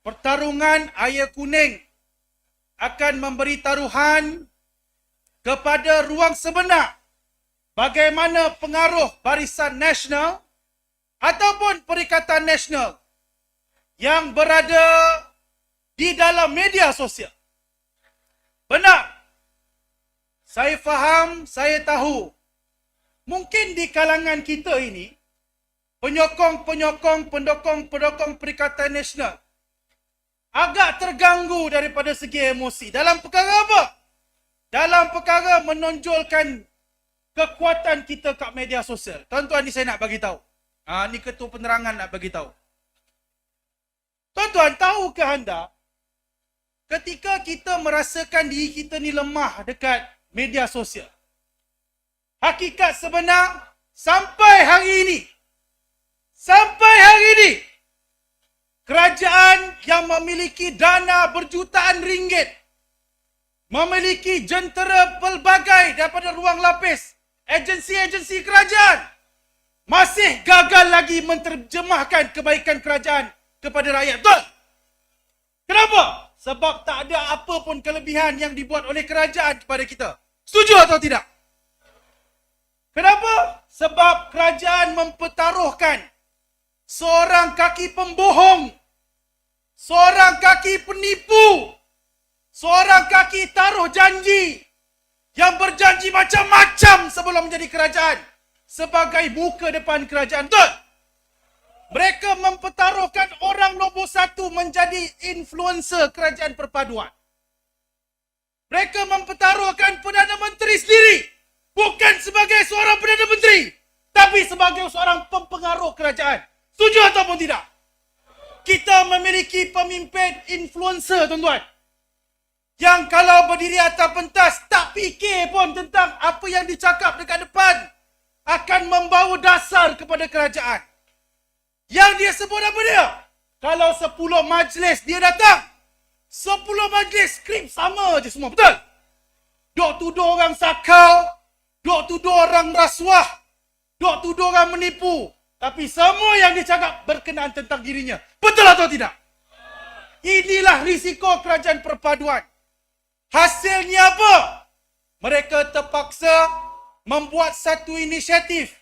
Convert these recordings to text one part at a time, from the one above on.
pertarungan air kuning akan memberi taruhan kepada ruang sebenar bagaimana pengaruh barisan nasional ataupun perikatan nasional yang berada di dalam media sosial. Benar. Saya faham, saya tahu. Mungkin di kalangan kita ini, penyokong-penyokong, pendokong-pendokong Perikatan Nasional agak terganggu daripada segi emosi. Dalam perkara apa? Dalam perkara menonjolkan kekuatan kita kat media sosial. Tuan-tuan ni saya nak bagi tahu. Ha, ni ketua penerangan nak bagi tahu. Tuan-tuan, tahukah anda ketika kita merasakan diri kita ni lemah dekat media sosial. Hakikat sebenar sampai hari ini sampai hari ini kerajaan yang memiliki dana berjutaan ringgit memiliki jentera pelbagai daripada ruang lapis agensi-agensi kerajaan masih gagal lagi menterjemahkan kebaikan kerajaan kepada rakyat. Betul? Kenapa? Sebab tak ada apa pun kelebihan yang dibuat oleh kerajaan kepada kita. Setuju atau tidak? Kenapa? Sebab kerajaan mempertaruhkan seorang kaki pembohong, seorang kaki penipu, seorang kaki taruh janji yang berjanji macam-macam sebelum menjadi kerajaan sebagai muka depan kerajaan. Betul? Mereka mempertaruhkan orang nombor satu menjadi influencer kerajaan perpaduan. Mereka mempertaruhkan Perdana Menteri sendiri bukan sebagai seorang Perdana Menteri tapi sebagai seorang pempengaruh kerajaan. Setuju ataupun tidak? Kita memiliki pemimpin influencer tuan-tuan. Yang kalau berdiri atas pentas tak fikir pun tentang apa yang dicakap dekat depan akan membawa dasar kepada kerajaan. Yang dia sebut apa dia? Kalau 10 majlis dia datang, 10 majlis skrip sama je semua, betul? Dok tuduh orang sakau, dok tuduh orang rasuah, dok tuduh orang menipu. Tapi semua yang dia cakap berkenaan tentang dirinya. Betul atau tidak? Inilah risiko kerajaan perpaduan. Hasilnya apa? Mereka terpaksa membuat satu inisiatif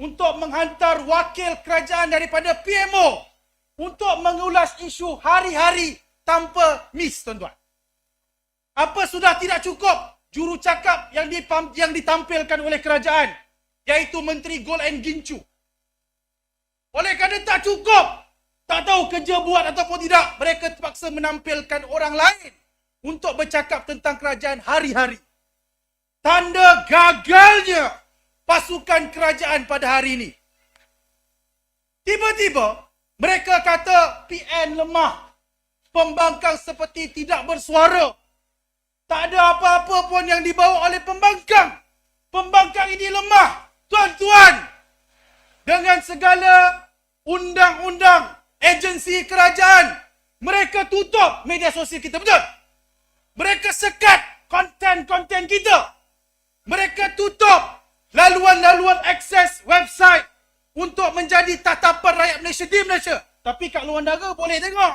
untuk menghantar wakil kerajaan daripada PMO untuk mengulas isu hari-hari tanpa miss tuan-tuan. Apa sudah tidak cukup juru cakap yang ditampilkan oleh kerajaan iaitu Menteri Gol and Gincu. Oleh kerana tak cukup, tak tahu kerja buat ataupun tidak, mereka terpaksa menampilkan orang lain untuk bercakap tentang kerajaan hari-hari. Tanda gagalnya pasukan kerajaan pada hari ini. Tiba-tiba, mereka kata PN lemah. Pembangkang seperti tidak bersuara. Tak ada apa-apa pun yang dibawa oleh pembangkang. Pembangkang ini lemah. Tuan-tuan, dengan segala undang-undang agensi kerajaan, mereka tutup media sosial kita. Betul? Mereka sekat konten-konten kita. Mereka tutup laluan-laluan akses website untuk menjadi tatapan rakyat Malaysia di Malaysia. Tapi kat luar negara boleh tengok.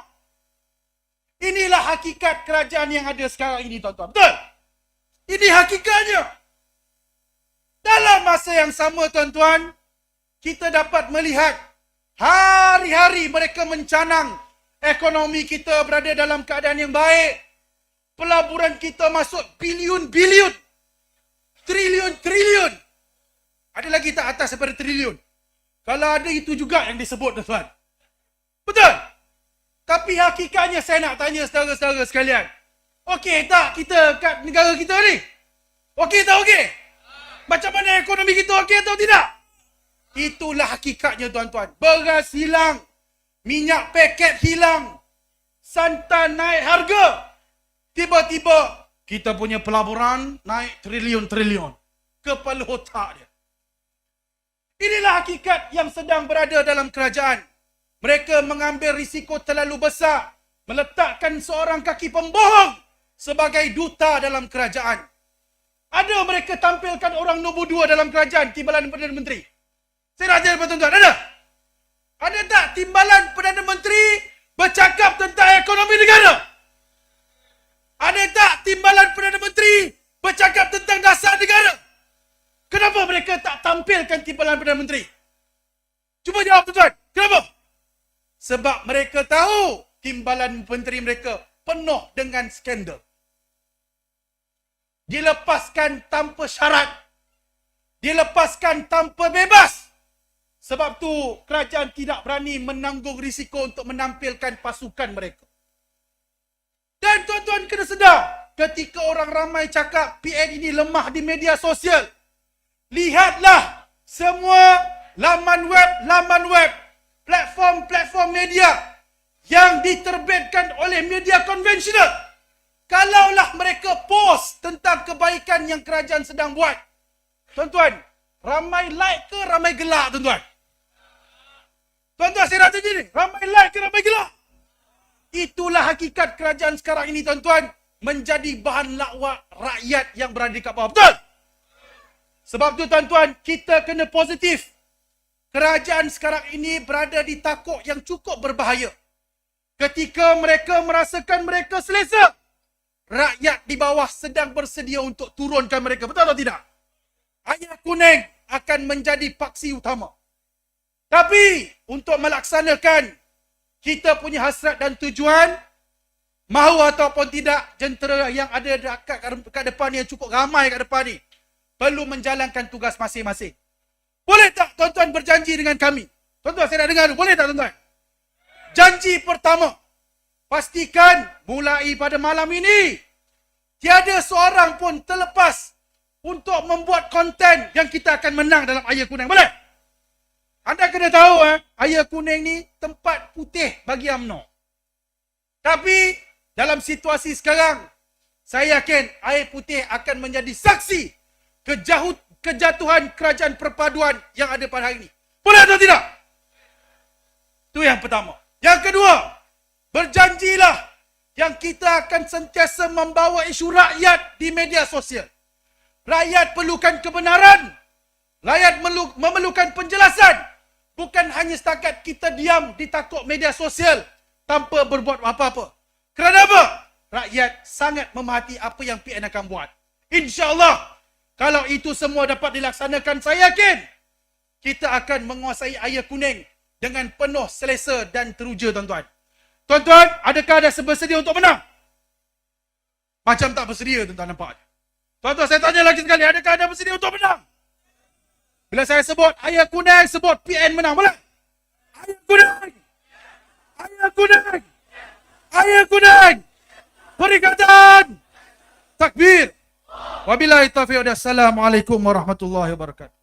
Inilah hakikat kerajaan yang ada sekarang ini tuan-tuan. Betul? Ini hakikatnya. Dalam masa yang sama tuan-tuan, kita dapat melihat hari-hari mereka mencanang ekonomi kita berada dalam keadaan yang baik. Pelaburan kita masuk bilion-bilion. Triliun-triliun. Ada lagi tak atas daripada triliun? Kalau ada itu juga yang disebut tuan-tuan. Betul? Tapi hakikatnya saya nak tanya saudara-saudara sekalian. Okey tak kita kat negara kita ni? Okey tak okey? Macam mana ekonomi kita okey atau tidak? Itulah hakikatnya tuan-tuan. Beras hilang. Minyak paket hilang. Santan naik harga. Tiba-tiba kita punya pelaburan naik triliun-triliun. Kepala otak dia. Inilah hakikat yang sedang berada dalam kerajaan. Mereka mengambil risiko terlalu besar meletakkan seorang kaki pembohong sebagai duta dalam kerajaan. Ada mereka tampilkan orang nombor dua dalam kerajaan, timbalan Perdana Menteri. Saya nak tanya tuan-tuan, ada? Ada tak timbalan Perdana Menteri bercakap tentang negara? Ada tak timbalan Perdana Menteri bercakap tentang dasar negara? Kenapa mereka tak tampilkan timbalan Perdana Menteri? Cuba jawab tuan-tuan. Kenapa? Sebab mereka tahu timbalan menteri mereka penuh dengan skandal. Dilepaskan tanpa syarat. Dilepaskan tanpa bebas. Sebab tu kerajaan tidak berani menanggung risiko untuk menampilkan pasukan mereka. Dan tuan-tuan kena sedar, ketika orang ramai cakap PN ini lemah di media sosial, lihatlah semua laman web, laman web, platform-platform media yang diterbitkan oleh media konvensional. Kalaulah mereka post tentang kebaikan yang kerajaan sedang buat. Tuan-tuan, ramai like ke ramai gelak tuan-tuan? Tuan-tuan saya tanya ni, ramai like ke ramai gelak? Itulah hakikat kerajaan sekarang ini tuan-tuan. Menjadi bahan lakwak rakyat yang berada di kat bawah. Betul? Sebab tu tuan-tuan, kita kena positif. Kerajaan sekarang ini berada di takuk yang cukup berbahaya. Ketika mereka merasakan mereka selesa, rakyat di bawah sedang bersedia untuk turunkan mereka. Betul atau tidak? Ayah kuning akan menjadi paksi utama. Tapi untuk melaksanakan kita punya hasrat dan tujuan, mahu ataupun tidak, jentera yang ada dekat kat depan ni yang cukup ramai kat depan ni, perlu menjalankan tugas masing-masing. Boleh tak tuan-tuan berjanji dengan kami? Tuan-tuan saya nak dengar dulu. Boleh tak tuan-tuan? Janji pertama. Pastikan mulai pada malam ini. Tiada seorang pun terlepas untuk membuat konten yang kita akan menang dalam Ayah Kuning. Boleh? Anda kena tahu eh, Ayah Kuning ni tempat putih bagi UMNO. Tapi dalam situasi sekarang, saya yakin air putih akan menjadi saksi kejahut, kejatuhan kerajaan perpaduan yang ada pada hari ini. Boleh atau tidak? Itu yang pertama. Yang kedua, berjanjilah yang kita akan sentiasa membawa isu rakyat di media sosial. Rakyat perlukan kebenaran. Rakyat memerlukan penjelasan. Bukan hanya setakat kita diam di takut media sosial tanpa berbuat apa-apa. Kerana apa? Rakyat sangat memahati apa yang PN akan buat. InsyaAllah, kalau itu semua dapat dilaksanakan, saya yakin kita akan menguasai air kuning dengan penuh selesa dan teruja, tuan-tuan. Tuan-tuan, adakah ada bersedia untuk menang? Macam tak bersedia, tuan-tuan nampak. Tuan-tuan, saya tanya lagi sekali, adakah ada bersedia untuk menang? Bila saya sebut ayah kuning, sebut PN menang. Boleh? Ayah kuning! Ayah kuning! Ayah kuning! Perikatan! Takbir! Wabillahi taufiq. Assalamualaikum warahmatullahi wabarakatuh.